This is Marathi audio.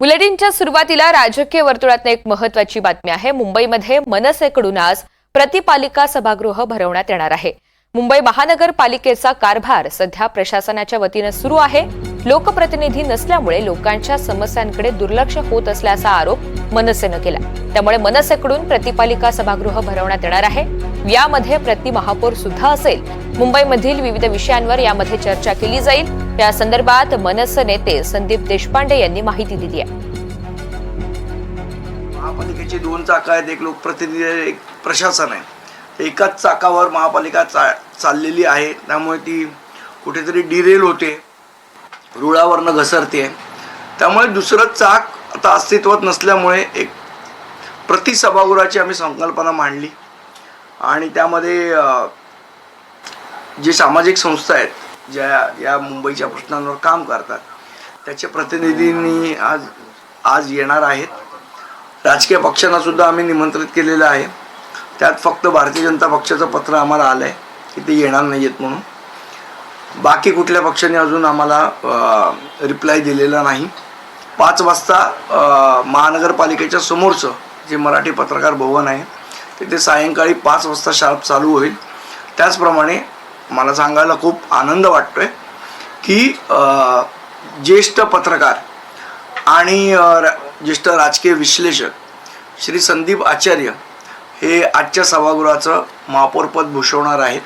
बुलेटिनच्या सुरुवातीला राजकीय वर्तुळात एक महत्वाची बातमी आहे. मुंबईमध्ये मनसेकडून आज प्रतिपालिका सभागृह भरवण्यात येणार आहे. मुंबई महानगरपालिकेचा कारभार सध्या प्रशासनाच्या वतीनं सुरू आहे. लोकप्रतिनिधी नसल्यामुळे लोकांच्या समस्यांकडे दुर्लक्ष होत असल्याचा आरोप मनसेनं केला. त्यामुळे मनसेकडून प्रतिपालिका सभागृह भरवण्यात येणार आहे. यामध्ये प्रतिमहापौर सुद्धा असेल. मुंबईमधील विविध विषयांवर यामध्ये चर्चा केली जाईल. या संदर्भात मनसे नेते संदीप देशपांडे यांनी माहिती दिली आहे. महापालिकेची दोन चाकं आहेत. एक लोकप्रतिनिधी एक प्रशासन आहे. एकाच चाकावर महापालिका चा चाललेली आहे. त्यामुळे ती कुठेतरी डिरेल होते. रुळावरनं घसरते त्यामुळे दुसरं चाक आता अस्तित्वात नसल्यामुळे एक प्रतिसभागृहाची आम्ही संकल्पना मांडली. आणि त्यामध्ये जे सामाजिक संस्था आहेत ज्या या मुंबईच्या प्रश्नांवर काम करतात त्याच्या प्रतिनिधींनी आज आज येणार आहेत. राजकीय पक्षांना सुद्धा आम्ही निमंत्रित केलेलं आहे. त्यात फक्त भारतीय जनता पक्षाचं पत्र आम्हाला आलं आहे की ते येणार नाही आहेत म्हणून. बाकी कुठल्या पक्षाने अजून आम्हाला रिप्लाय दिलेला नाही. पाच वाजता महानगरपालिकेच्या समोरचं जे मराठी पत्रकार भवन आहे तिथे सायंकाळी पाच वाजता शार्प चालू होईल. त्याचप्रमाणे मला सांगायला खूप आनंद वाटतोय की ज्येष्ठ पत्रकार आणि ज्येष्ठ राजकीय विश्लेषक श्री संदीप आचार्य हे आजच्या सभागृहाचं महापौरपद भूषवणार आहेत.